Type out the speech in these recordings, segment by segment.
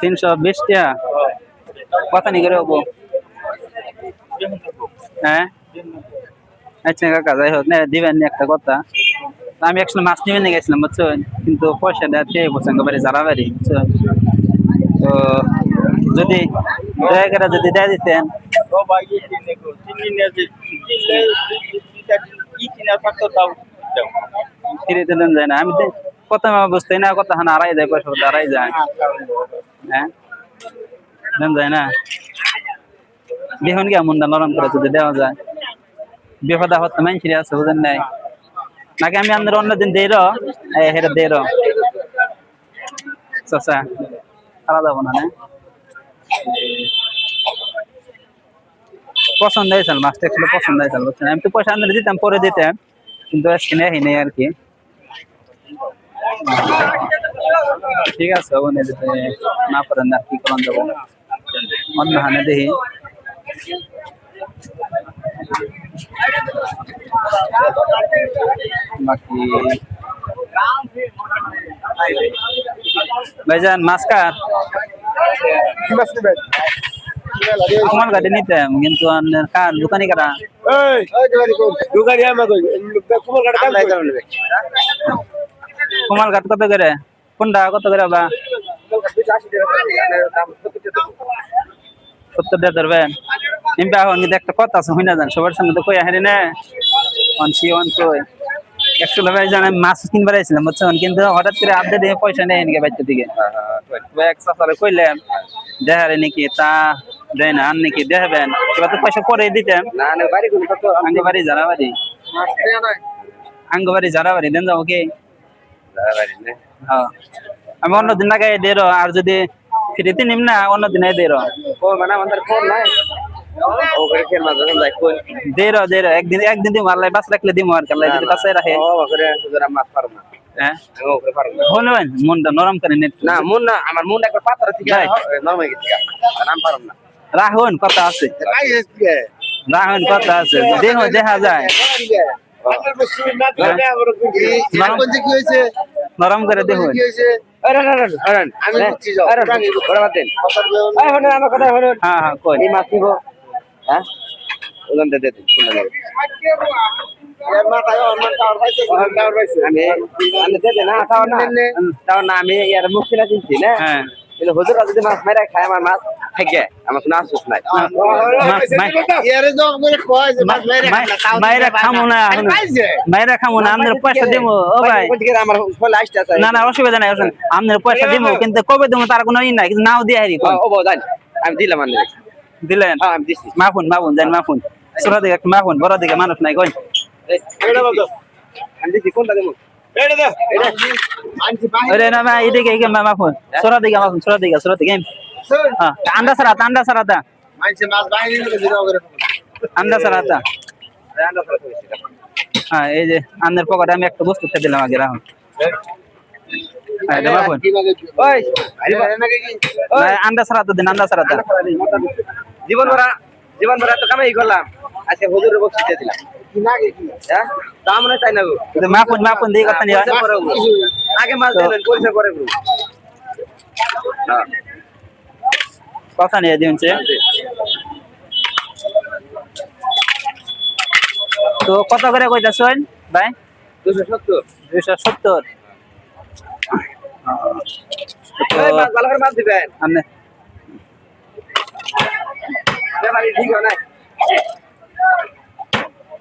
তিনশো বিশ টাকা কত নি করে হব। হ্যাঁ? আচ্ছা কাকা, যাই হোক, না, দিবেন একটা কথা। আমি একসময় মাছ নিবেন নিয়ে গেছিলাম বুঝছেন কিন্তু পয়সা দেওয়া দিয়ে বলছেন একেবারে যারা বাড়ি বুঝছেন তো যদি দয়া করে যদি দেয় দিতেন। ফিরিতে দেন যায় না। আমি কত বুঝতে না কত হানা আড়াই যায় পয়সা কত আড়াই যায়। হ্যাঁ? দেন যায় না? দেখুন কি মনটা নরম করে যদি দেওয়া যায়? বিপদ আপদ তো মাইন আছে, বুঝেন নাই? নাকি আমি আপনার অন্য দিন দেই র হেরে দেই র চাচা আলাদা যাব না না? পছন্দ হয়েছিল মাছটা একটু পছন্দ হয়েছিল বুঝছেন? আমি তো পয়সা আনলে দিতাম, পরে দিতাম। কিন্তু আজকে নেই আর কি। ঠিক আছে ওখানে না পারেন আর কি করান যাব অন্য হানে দেখি বাকি ভাইজান মাছ কার তোমার গাড়ি নিতাম কিন্তু কার দোকানি কারা কুমার ঘাট কত করে? কোনটা কত করে বা সত্তর টাকা ধরবেন। নিম্বা এখন কিন্তু একটা কথা আছে হইনা যান সবার সামনে তো কই হারি না। অনসি অন কই? একশো ভাই জানেন মাছ কিনবার আইছিলাম বুঝছেন? কিন্তু হঠাৎ করে আপডেট দিয়ে পয়সা নেই নাকি বাচ্চা দিকে। তো এক সপ্তাহে কইলাম দেখারে নাকি তা দেয় না আর নাকি দেখাবেন এবার তো পয়সা পরে দিতাম আঙ্গ বাড়ি যারা বাড়ি আঙ্গ বাড়ি যারা বাড়ি দেন যাব কি। আমি অন্য দিন লাগাই দেরো আর যদি ফ্রিতে নিম না অন্য দিনে দেরো। দেরো দেরো একদিন একদিন দিম আল্লাহ বাস রাখলে দিম আর কাল্লাই যদি বাসায় রাখে। হ্যাঁ? হলেন মনটা নরম করে নেট না মন না আমার মন একবার পাথর থেকে নরম হয়ে গেছে নাম পারম না। রাহুন কথা আছে। রাহুন কথা আছে। দেহ দেখা যায়। নরম করে দেখুন আমি হ্যাঁ হ্যাঁ হ্যাঁ মুখ ছিল চিনছি না হ্যাঁ কিন্তু হুজুর যদি মাছ মেরে খায় আমার মাছ থেকে আমার কোনো আফসোস নাই। মায়েরা খামো না মায়েরা খামো না আপনার পয়সা দিব ও ভাই। আমার না না অসুবিধা নাই আপনার পয়সা দিব কিন্তু কবে দেবো তার কোনো ই নাই কিন্তু নাও দিয়ে হারি ও বউ জানি আমি দিলাম দিলেন? হ্যাঁ আমি দিছি। মাফুন মাফুন জান মাফুন ছোট দিকে মাফুন বড় দিকে মানুষ নাই কই? কোনটা দেবো ওরে না মা এদিকে এদিকে মা মাফুন ছোট দিকে মাফুন ছোট দিকে ছোট দিকে হ্যাঁ আন্ডা সারাতা আন্ডা সারাতা আন্ডা সারাতা হ্যাঁ এই যে আন্দার পকেটে আমি একটা বস্তু খেয়ে দিলাম আগে রাহুল। হ্যাঁ আন্ডা সারাতা দিন আন্ডা সারাতা জীবন ভরা জীবন ভরা তো কামাই করলাম। আজকে হুজুরের দিলাম। হ্যাঁ? দাম না চাই না গো। মাফুন মাফুন দিয়ে কথা নিয়ে আগে মাছ গো হ্যাঁ। কথা নিয়ে দিনছে তো কত করে কইতাছেন ভাই? দুশো সত্তর। দুইশো সত্তর। মাছ ভালো করে মাছ দিবেন। আপনি ঠিক হয় না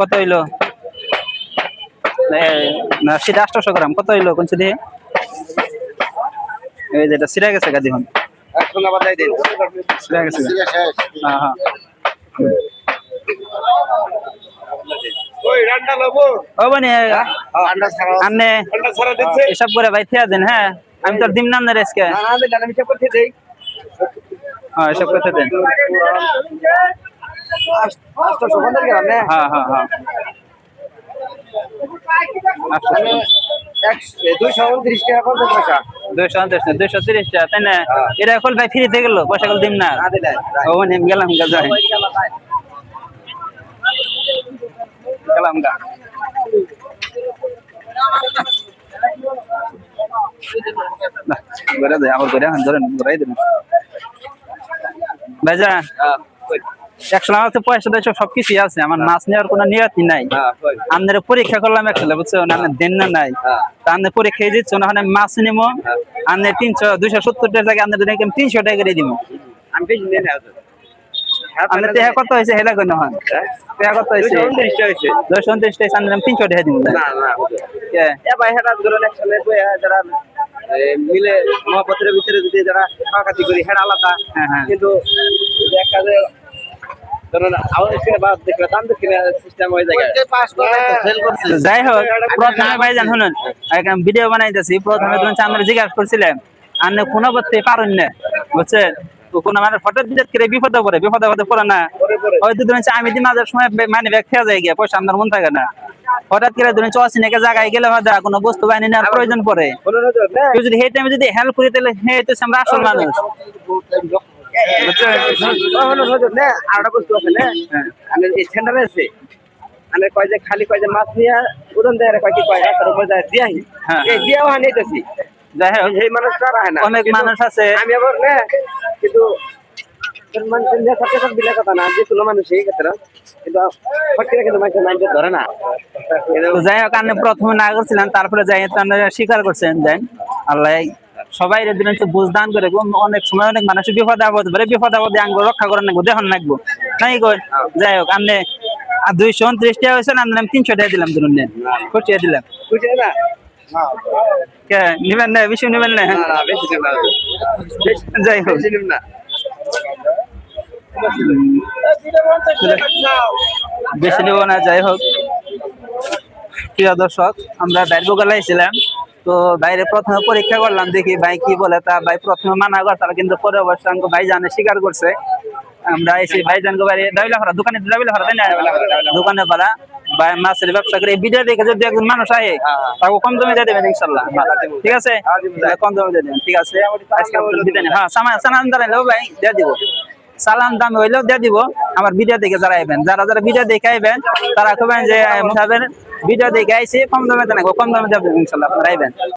কত হইল? সেটা আটশো গ্রাম। কত হইল কোন দিয়ে এই যেটা সিরা গেছে গা দেখুন এখন আবার দেয় দিন। সিরা গেছে। গা। হ্যাঁ হ্যাঁ। ওই রান্না লবো। ও বনি আন্ডা ছাড়া আন্নে আন্ডা ছাড়া দিচ্ছে। এসব করে ভাই থিয়া দেন হ্যাঁ। আমি তোর দিম নাম না রেসকে হ্যাঁ এসব দেন। আটশো গেলাম না হ্যাঁ হ্যাঁ। হ্যাঁ আটশো দুইশো উনত্রিশ টাকা পঞ্চাশ পয়সা। দুইশো উনত্রিশ না দুইশো তিরিশ টাকা তাই না। এটা এখন ভাই ফ্রিতে গেলো পয়সা গুলো দিম না না ও গেলাম গা যাই। গেলাম গা। ধরেন দেবেন ভাইজা একশো আমার তো পয়সা টয়সা সবকিছুই আছে। আমার মাছ নেওয়ার কোনো নিয়তি নাই। আপনার পরীক্ষা করলাম একসাথে বুঝছ? না আপনার দেন না নাই। তা আপনি পরীক্ষা দিচ্ছ না হলে মাছ নেব আপনি তিনশো দুইশো সত্তর টাকা জায়গায় আপনাদের আমি তিনশো টাকা করে দিব আমি আপনার টেহা কত হয়েছে হেলা কেন হন টেহা কত হয়েছে। দুইশো উনত্রিশটা হয়েছে। দুইশো উনত্রিশ টাকা আপনি টাকা দিব না না কে? এ ভাই হেটা ধরুন একসাথে বইয়া যারা মিলে মহাপত্রের ভিতরে যদি যারা কাকাতি করি হেটা আলাদা। হ্যাঁ, হ্যাঁ। কিন্তু এক কাজে যাই হোক প্রথমে ভাই জান শুনুন এখন ভিডিও বানাইতেছি। প্রথমে তুমি আমরা জিজ্ঞাসা করছিলাম আপনি কোনো করতে পারেন না? বুঝছেন? কোনো মানে ফটো দিতে করে বিপদে পড়ে বিপদে পড়ে পড়ে না। হয়তো ধরুন আমি দিন মাঝে সময় বে- মানে ব্যাগ খেয়ে যায় গিয়ে পয়সা আপনার মন থাকে না। হঠাৎ করে ধরুন চশিনাকে জায়গায় গেলে হয়তো কোনো বস্তু বাহিনী নেওয়ার প্রয়োজন পড়ে। যদি সেই টাইমে যদি হেল্প করি তাহলে তো আমরা আসল মানুষ। আছে কয় যে খালি কয় যে মাছ কয় কি কয় হ্যাঁ। যাই হোক রাখে না অনেক মানুষ আছে আমি আবার কিন্তু কথা না যে মানুষ কিন্তু যাই হোক আপনি প্রথমে না করছিলেন তারপরে যাই স্বীকার করছেন, দেন আল্লাহ সবাই দিন হচ্ছে বুঝদান করে অনেক সময় অনেক মানুষ বিপদ আপদ পারে বিপদ আপদে আঙ্গ রক্ষা করে নাকবো দেখুন নাকবো নাই কই যাই হোক আপনি দুইশো উনত্রিশ টাকা হয়েছে আমি তিনশো টাকা দিলাম ধরুন নেন খুশিয়ে দিলাম। কে নিবেন না বেশি নিবেন না? দিন যাই হোক। বেশি দিন না। বেশি নেব না যাই হোক। প্রিয় দর্শক আমরা বাইরে গেলাইছিলাম তো বাইরে প্রথমে পরীক্ষা করলাম, দেখি ভাই কি বলে। তা ভাই প্রথমে মানা করে তারা কিন্তু পরে অবশ্য ভাই জানে স্বীকার করছে। আমরা এসে ভাই জানকে বাইরে ভরা দোকানে ভরা তাই না? দোকানে পারা ভাই মাছের ব্যবসা করে ভিডিও দেখে যদি একজন মানুষ আহে, তাকে কম দামে দিয়ে দেবেন ইনশাল্লাহ। ঠিক আছে? কম দামে দিয়ে দেবেন, ঠিক আছে? আজকে আপনার হ্যাঁ সামান দাঁড়াইলেও ভাই, দিয়ে দিব। সালাম দাম হইলেও দিয়ে দিব। আমার ভিডিও দেখে যারা আইবেন, যারা যারা ভিডিও দেখে আইবেন, তারা কবেন যে মুসাবের ভিডিও দেখে আইসি কম দামে দেন কম দামে দেবেন ইনশাল্লাহ আপনারা আইবেন।